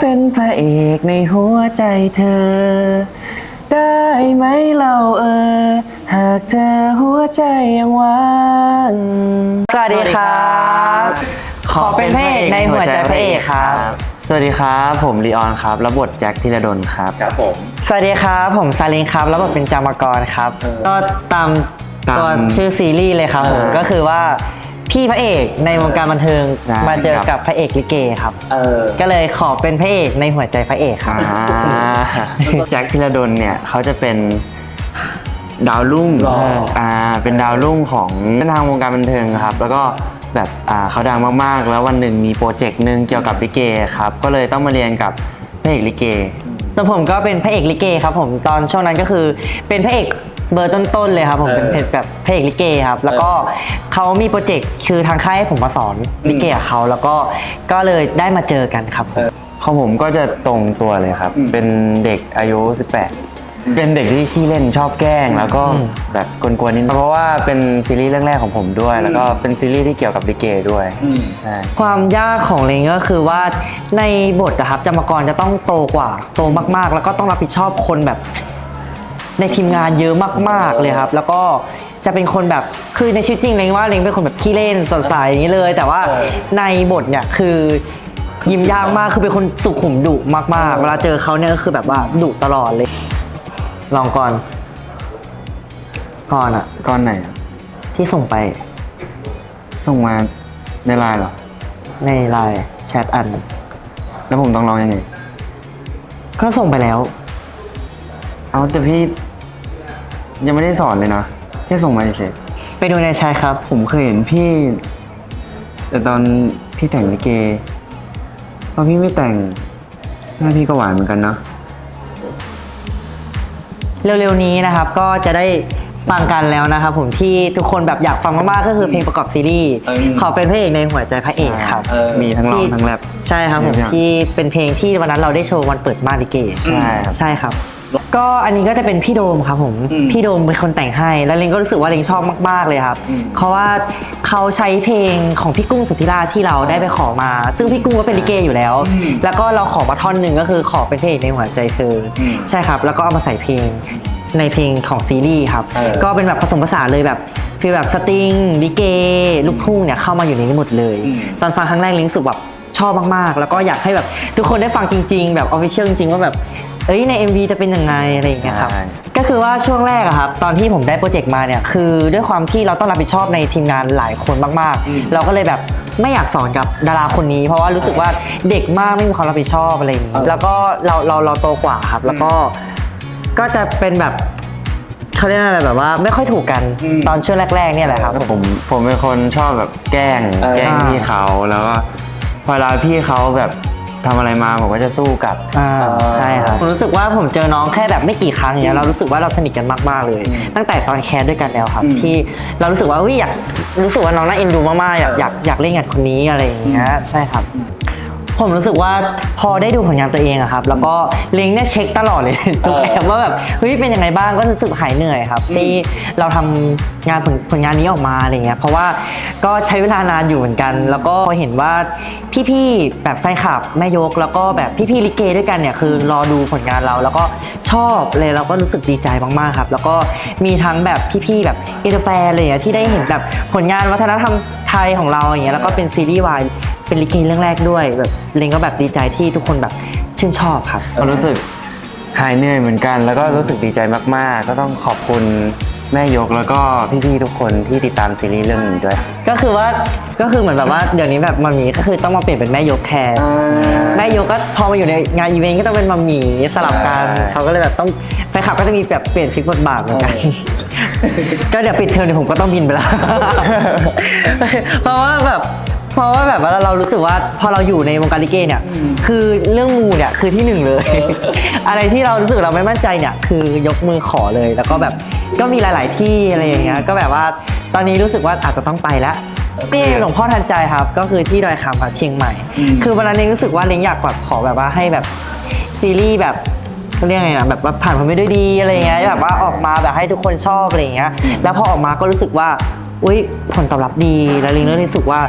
เป็นพระเอกในหัวใจเธอ ได้ไหมเราเออ หากเธอหัวใจยังว่างสวัสดีครับขอเป็นพระเอกในหัวใจพระเอกครับ สวัสดีครับผมลีออนครับรับบทแจ็คธีรดลครับครับผมสวัสดีครับผมซาลินครับแล้วบทเป็นจามกรครับ ก็ตามตามตัวชื่อซีรีส์เลยครับผมใช่ก็คือว่า พี่พระเอกในวงการบันเทิงใช่มาเจอครับ กับพระเอกลิเกครับ เออ ก็เลยขอเป็นพระเอกในหัวใจพระเอกครับ อ่าแจ็คธีรดลเนี่ยเขาจะเป็นดาวรุ่งหรออ่าเป็นดาวรุ่งของทางวงการบันเทิงครับ แล้วก็แบบอ่าเขาดังมากๆ แล้ววันหนึ่งมีโปรเจกต์หนึ่งเกี่ยวกับลิเกครับ ก็เลยต้องมาเรียนกับพระเอกลิเกตัวผมก็เป็นพระเอกลิเกครับผมตอนช่วงนั้นก็คือเป็นพระเอก เบอร์ต้นๆเลยครับผมเออเป็นแบบพระเอกลิเกครับ แล้วก็เขามีโปรเจกต์คือทางค่ายให้ผมมาสอนลิเกกับเขาแล้วก็ก็เลยได้มาเจอกันครับผมของผมก็จะตรงตัวเลยครับอืมเป็นเด็กอายุ 18 เป็นเด็กที่ขี้เล่นชอบแกล้ง แล้วก็แบบกวนๆนิดนึงเพราะว่าเป็นซีรีส์เรื่องแรกของผมด้วย แล้วก็เป็นซีรีส์ที่เกี่ยวกับลิเกด้วยอืมใช่ความยากของเลงก็คือว่าในบทนะครับจำมกรจะต้องโตกว่าโตมากๆ แล้วก็ต้องรับผิดชอบคนแบบ ในทีมงานเยอะมากๆเลยครับ แล้วก็จะเป็นคนแบบคือในชีวิตจริงเลงว่าเลงเป็นคนแบบขี้เล่นสดใสอย่างนี้เลย แต่ว่าเออในบทเนี่ยคือยิ้มยากมากคือเป็นคนสุขุมดุมากๆ เวลาเจอเขาเนี่ยก็คือแบบว่าดุตลอดเลย ลองก่อน ก่อนอะก้อนไหนอะที่ส่งไปส่งมาในไลน์เหรอ ในไลน์แชทอัน แล้วผมต้องร้องยังไง ก็ส่งไปแล้ว เอาแต่พี่ ยังไม่ได้สอนเลยนะแค่ส่งมาเฉยไปดูในแชทครับๆผมเคยเห็นพี่ แต่ตอนที่แต่งลิเกพอพี่ไม่แต่งหน้าพี่ก็หวานเหมือนกันเนาะเร็วๆนี้นะครับก็จะได้ฟังกันแล้วนะครับผมที่ทุกคนแบบอยากฟังมากๆก็คือเพลงประกอบซีรีส์เออขอเป็นพระเอกในหัวใจพระเอกครับเออมีทั้งร้องทั้งแรปใช่ครับผมมีทั้งที่เป็นเพลงที่วันนั้นเราได้โชว์วันเปิดบ้านลิเกใช่ครับใช่ครับ ก็อันนี้ก็จะเป็นพี่โดมครับผม อืมพี่โดมเป็นคนแต่งให้ แล้วเลงก็รู้สึกว่าเลงชอบมาก ๆ เลยครับ อืม เพราะว่าเขาใช้เพลงของพี่กุ้งสุธิราชที่เราได้ไปขอมา ซึ่งพี่กุ้งก็เป็นลิเกอยู่แล้ว แล้วก็เราขอมาท่อนหนึ่งก็คือขอเป็นพระเอกในหัวใจเธออมใช่ครับ แล้วก็เอามาใส่เพลงในเพลงของซีรีส์ครับ เออ ก็เป็นแบบผสมผสานเลยแบบฟีลแบบสตริงลิเกลูกทุ่งเนี่ยเข้ามาอยู่ในนี้หมดเลยตอนฟังครั้งแรกลิงรู้สึกแบบชอบมากๆ แล้วก็อยากให้แบบทุกคนได้ฟังจริง ๆ แบบออฟฟิเชียลจริงๆว่าแบบ เอ้ยใน MV จะเป็นยังไงอะไรอย่างเงี้ยครับใช่ ก็คือว่าช่วงแรกอะครับตอนที่ผมได้โปรเจกต์มาเนี่ยคือด้วยความที่เราต้องรับผิดชอบในทีมงานหลายคนมากๆ เราก็เลยแบบไม่อยากสอนกับดาราคนนี้ เพราะว่ารู้สึกว่าเด็กมากไม่มีความรับผิดชอบอะไรอย่างงี้แล้วก็เราเราเราโตกว่าครับแล้วก็ก็จะเป็นแบบเขาเรียกอะไรแบบว่า ไม่ค่อยถูกกันอืมตอนช่วงแรก ๆเนี่ยแหละครับ ผมผมเป็นคนชอบแบบแกล้งเออแกล้งพี่เขาแล้วก็พอเวลาพี่เขาแบบ ทำอะไรมาผมก็จะสู้กลับอ่า ใช่ครับ ผมรู้สึกว่าผมเจอน้องแค่แบบไม่กี่ครั้งอย่างเงี้ยเรารู้สึกว่าเราสนิทกันมากๆเลย ตั้งแต่ตอนแคสด้วยกันแล้วครับอืมที่เรารู้สึกว่าเฮ้ยอยากรู้สึกว่าน้องน่าเอ็นดูมากๆอยากอยากอยากเล่นกับคนนี้อะไรอย่างเงี้ยใช่ครับ ผมรู้สึกว่าพอได้ดูผลงานตัวเองอะครับ แล้วก็เล้งเนี่ยเช็คตลอดเลย ทุกแอปว่าแบบเฮ้ยเป็นยังไงบ้างก็รู้สึกหายเหนื่อยครับ ที่เราทำ งานผลผลงานนี้ออกมาอะไรเงี้ยเพราะว่าก็ใช้เวลานานอยู่เหมือนกัน แล้วก็พอเห็นว่าพี่ๆแบบแฟนคลับแม่ยก แล้วก็แบบพี่ๆลิเกด้วยกันเนี่ยคือรอดูผลงานเรา แล้วก็ชอบเลยเราก็รู้สึกดีใจมากๆครับ แล้วก็มีทั้งแบบพี่ๆแบบเอเตอร์แฟนอะไรเงี้ยที่ได้เห็นแบบผลงานวัฒนธรรมไทยของเราอย่างเงี้ยแล้วก็เป็นซีรีส์วายเป็นลิเกเรื่องแรกด้วยแบบเลงก็แบบดีใจที่ทุกคนแบบชื่นชอบครับ ก็รู้สึกหายเหนื่อยเหมือนกัน แล้วก็รู้สึกดีใจมาก ๆ ก็ต้องขอบคุณ แม่ยกแล้วก็พี่ๆทุกคนที่ติดตามซีรีส์เรื่องนี้ด้วย ก็คือว่าก็คือเหมือนแบบว่าเดี๋ยวนี้แบบมัมมี่ก็คือต้องมาเปลี่ยนเป็นแม่ยกแทนแม่ยกก็พอมาอยู่ในงานอีเวนต์ก็ต้องเป็นมัมมี่สลับกันใช่ เขาก็เลยแบบต้องแฟนคลับก็จะมีแบบเปลี่ยนฟิกบทบาทเหมือนกัน ก็เดี๋ยวปิดเทอมเดี๋ยวผมก็ต้องบินไปแล้ว เพราะว่าแบบเพราะว่าแบบว่าเรารู้สึกว่าพอเราอยู่ในวงการลิเกเนี่ย คือเรื่องมูเนี่ยคือที่หนึ่งเลย อะไรที่เรารู้สึกเราไม่มั่นใจเนี่ยคือยกมือขอเลยแล้วก็แบบ ก็มีหลาย ๆ ที่อะไรอย่างเงี้ยก็แบบว่าตอนนี้รู้สึกว่าอาจจะต้องไปแล้วนี่หลวงพ่อทันใจครับ ก็คือที่ดอยคำค่ะเชียงใหม่ คือวันนั้นเองรู้สึกว่าเล้งอยากแบบขอแบบว่าให้แบบซีรีส์แบบเขาเรียกไงนะแบบว่าผ่านพ้นไปด้วยดีอะไรเงี้ยแบบว่าออกมาแบบให้ทุกคนชอบอะไรเงี้ยแล้วพอออกมาก็รู้สึกว่าอุ้ยผลตอบรับดีแล้วเล้งเริ่มรู้สึกว่า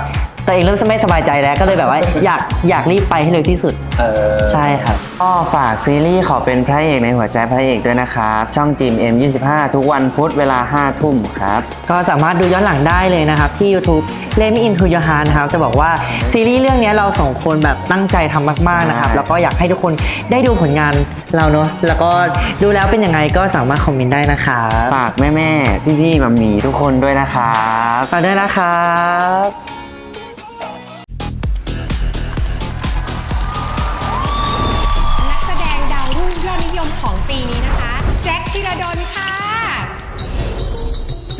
ตัวเองเริ่มไม่สบายใจแล้วก็เลยแบบว่า อยากอยากรีบไปให้เร็วที่สุด เออใช่ครับ ก็ฝากซีรีส์ขอเป็นพระเอกในหัวใจพระเอกด้วยนะครับ ช่องจิม M25 ทุกวันพุธเวลา 5 ทุ่มครับ ก็สามารถดูย้อนหลังได้เลยนะครับ ที่ YouTube l e m i Into Your Heart นะครับ จะบอกว่าซีรีส์เรื่องนี้เราสองคนแบบตั้งใจทำมาก ๆ นะครับ ใช่ แล้วก็อยากให้ทุกคนได้ดูผลงานเราเนอะแล้วก็ดูแล้วเป็นยังไงก็สามารถคอมเมนต์ได้นะครับฝากแม่ๆ พี่ๆมัมมี่ทุกคนด้วยนะครับ ฝากด้วยนะครับ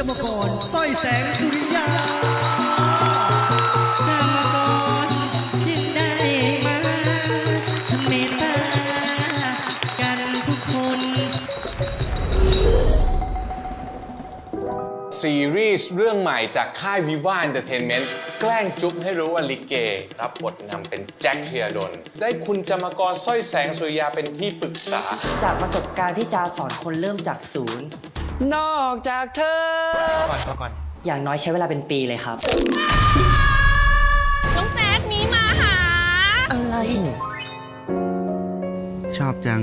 จมกรสร้อยแสงสุริยาจามกรจึงได้มาเมตตากันทุกคน ซีรีส์เรื่องใหม่จากค่ายวิวาเอนเตอร์เทนเมนต์แกล้งจุ๊บให้รู้ว่าลิเก รับบทนำเป็นแจ็คเทียดน ได้คุณจามกรสร้อยแสงสุริยาเป็นที่ปรึกษา จากประสบการณ์ที่จะสอนคนเริ่มจากศูนย์ นอกจากเธออย่างน้อยใช้เวลาเป็นปีเลยครับ น้องแจ็คมีมาหา อะไร ชอบจัง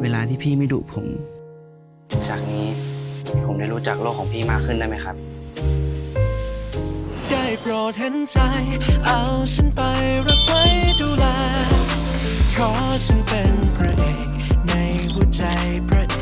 เวลาที่พี่ไม่ดุผม จากนี้ผมได้รู้จักโลกของพี่มากขึ้นได้ไหมครับ ได้โปรดเห็นใจ เอาฉันไปรักไว้ดูแลเพราะฉันเป็นพระเอกในหัวใจพระเอก